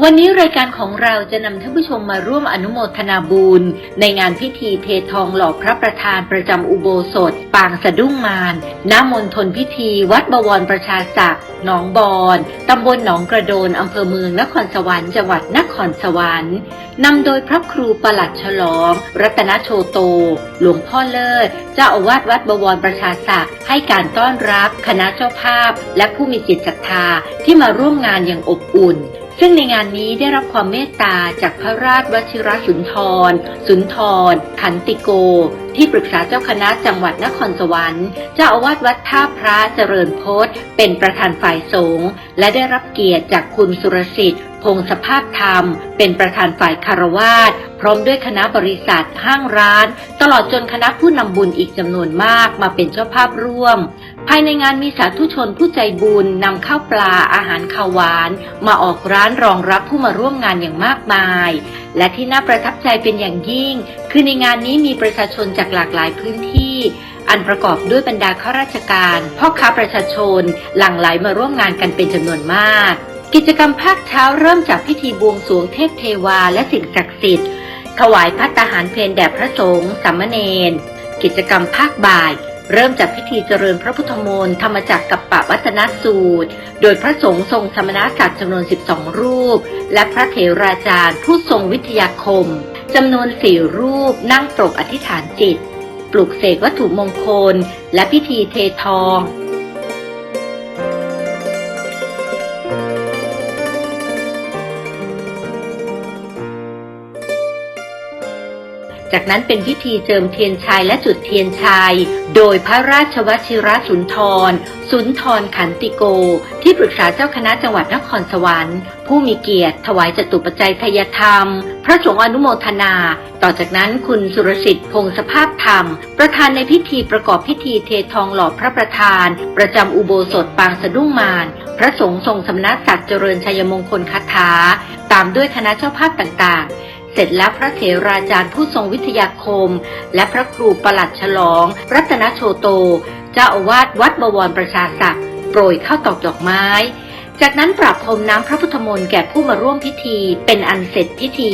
วันนี้รายการของเราจะนำท่านผู้ชมมาร่วมอนุโมทนาบุญในงานพิธีเททองหล่อพระประธานประจำอุโบสถ ปางสะดุ้งมารณมณฑลพิธี วัดบวรประชาศักดิ์หนองบอนตำบลหนองกระโดนอำเภอเมืองนครสวรรค์จังหวัดนครสวรรค์นำโดยพระครูประหลัดฉลอง รัตนโชโต หลวงพ่อเลิศ เจ้าอาวาสวัดบวรประชาศักดิ์ให้การต้อนรับ คณะเจ้าภาพ และผู้มีจิตศรัทธาที่มาร่วมงานอย่างอบอุ่น ซึ่งในงานนี้ได้รับความเมตตาจากพระราชวชิรสุนทร สุนทร ขันติโก ที่ปรึกษาเจ้าคณะจังหวัดนครสวรรค์ เจ้าอาวาสวัดท่าพระเจริญพจน์เป็นประธานฝ่ายสงฆ์และได้รับเกียรติจากคุณสุรสิทธิ์พงสภาพธรรม เป็นประธานฝ่ายคารวาสพร้อมด้วยคณะบริษัทห้างร้าน ตลอดจนคณะผู้นำบุญอีกจำนวนมากมาเป็นเจ้าภาพร่วม ภายในงานมีสาธุชนผู้ใจบุญนำข้าวปลาอาหารข้าวหวาน มาออกร้านรองรับผู้มาร่วมงานอย่างมากมาย และที่น่าประทับใจเป็นอย่างยิ่ง คือในงานนี้มีประชาชนจากหลากหลายพื้นที่ อันประกอบด้วยบรรดาข้าราชการ พ่อค้าประชาชน หลั่งไหลมาร่วมงานกันเป็นจำนวนมาก กิจกรรมภาคเช้าเริ่มจากพิธีบวงสรวงเทพเทวาและสิ่งศักดิ์สิทธิ์ถวายพัตตาหารเพลแด่พระสงฆ์สามเณรกิจกรรมภาคบ่าย เริ่มจากพิธีเจริญพระพุทธมนต์ธรรมจักรกับปะวัตนสูตร โดยพระสงฆ์ทรงสมณศักดิ์จำนวน 12 รูป และพระเถราจารย์ผู้ทรงวิทยาคมจำนวนสี่รูปนั่งปรกอธิษฐานจิต ปลุกเสกวัตถุมงคล และพิธีเททอง จากนั้นเป็นพิธีเจิมเทียนชัยและจุดเทียนชัย โดยพระราชวชิรสุนทร สุนทรขันติโก ที่ปรึกษาเจ้าคณะจังหวัดนครสวรรค์ ผู้มีเกียรติ ถวายจตุปัจจัยทายธรรม พระสงฆ์อนุโมทนา ต่อจากนั้นคุณสุรสิทธิ์พงสภาพธรรม ประธานในพิธีประกอบพิธีเททองหล่อพระประธาน ประจำอุโบสถปางสะดุ้งมารพระสงฆ์ทรงสำนักศักดิ์เจริญชัยมงคลคาถา ตามด้วยคณะเจ้าภาพต่างๆ เสร็จแล้วพระเถราจารย์ผู้ทรงวิทยาคม และพระครูประหลัดฉลอง รัตนโชโต เจ้าอาวาสวัดบวรประชาศักดิ์โปรยข้าวตอกดอกไม้ จากนั้นปรับพรมน้ำพระพุทธมนต์แก่ผู้มาร่วมพิธีเป็นอันเสร็จพิธี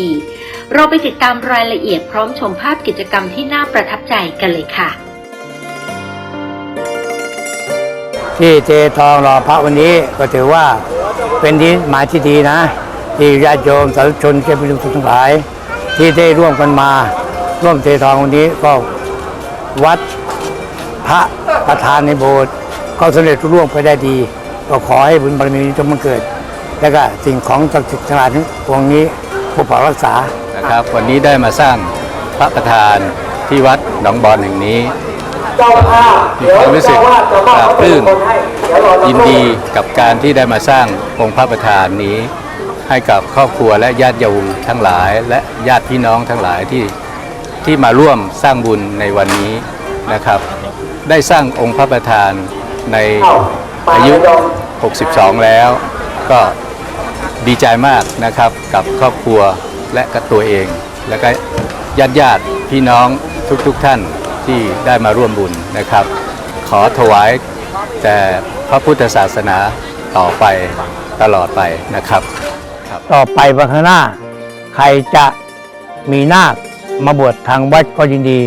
เราไปติดตามรายละเอียดพร้อมชมภาพกิจกรรมที่น่าประทับใจกันเลยค่ะ ที่เททองรอพระวันนี้ก็ถือว่าเป็นที่หมายที่ดีนะ ที่ญาติโยมสาธุชนเจ้าพิธีทั้งหลาย ที่ได้ร่วมกันมา ร่วมเททองวันนี้ก็วัดพระประธานในโบสถ์ก็สำเร็จร่วงไปได้ดี ก็ขอให้บุญบารมีนี้จงบังเกิด แล้วก็สิ่งของศักดิ์สิทธิ์ทั้งหลายทั้งปวงนี้ผู้ปกรักษานะครับ วันนี้ได้มาสร้างพระประธานที่วัดหนองบอนแห่งนี้มีความรู้สึกปลาบปลื้มยินดีกับการที่ได้มาสร้างองค์พระประธานนี้ ให้กับครอบครัวและญาติโยมทั้งหลาย และญาติพี่น้องทั้งหลายที่ที่มาร่วมสร้างบุญในวันนี้นะครับ ได้สร้างองค์พระประธานในอายุ 62 แล้วก็ดีใจมากนะครับกับครอบครัวและกับตัวเอง แล้วก็ญาติญาติพี่น้องทุกๆทท่านที่ได้มาร่วมบุญนะครับ ขอถวายแต่พระพุทธศาสนาต่อไปตลอดไปนะครับ ต่อไปวันข้างหน้า ใครจะมีนาคมาบวชทางวัดก็ยินดี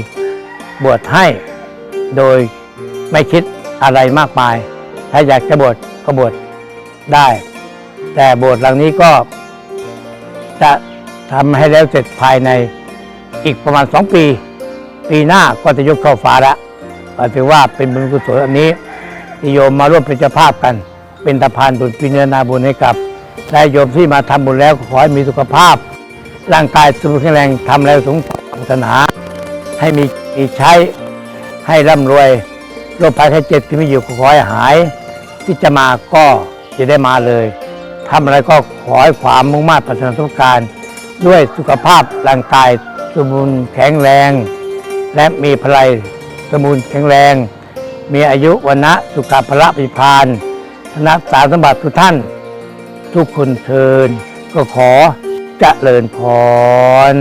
บวชให้โดยไม่คิดอะไรมากมาย ถ้าอยากจะบวชก็บวชได้ แต่บสถ์หลังนี้ก็ จะทำให้แล้วเสร็จภายในอีกประมาณสองปี ปีหน้าก็จะยกเข้าฟ้าแล้วก็ถือว่าเป็นบุญกุศลอันนี้ที่โยมมาร่วมเป็นเจ้าภาพกัน เป็นตะพานบุญพิเนนาบุญให้กับ และโยมที่มาทำบุญแล้วขอให้มีสุขภาพ ร่างกายสมบูรณ์แข็งแรงทำแล้วสงฆ์ศาสนา ให้มีมีใช้ให้ร่ำรวยโรคภัยไข้เจ็บที่มีอยู่ขอให้หาย ที่จะมาก็จะได้มาเลยทำอะไรก็ขอให้ความมุ่งมั่นปรารถนาทุกการ ด้วยสุขภาพร่างกายสมบูรณ์แข็งแรง และมีพลัยสมบูรณ์แข็งแรง มีอายุวันนะสุขภละปิพานธนสารสมบัติทุกท่าน ทุกคนเทิน ก็ขอจเจริญพร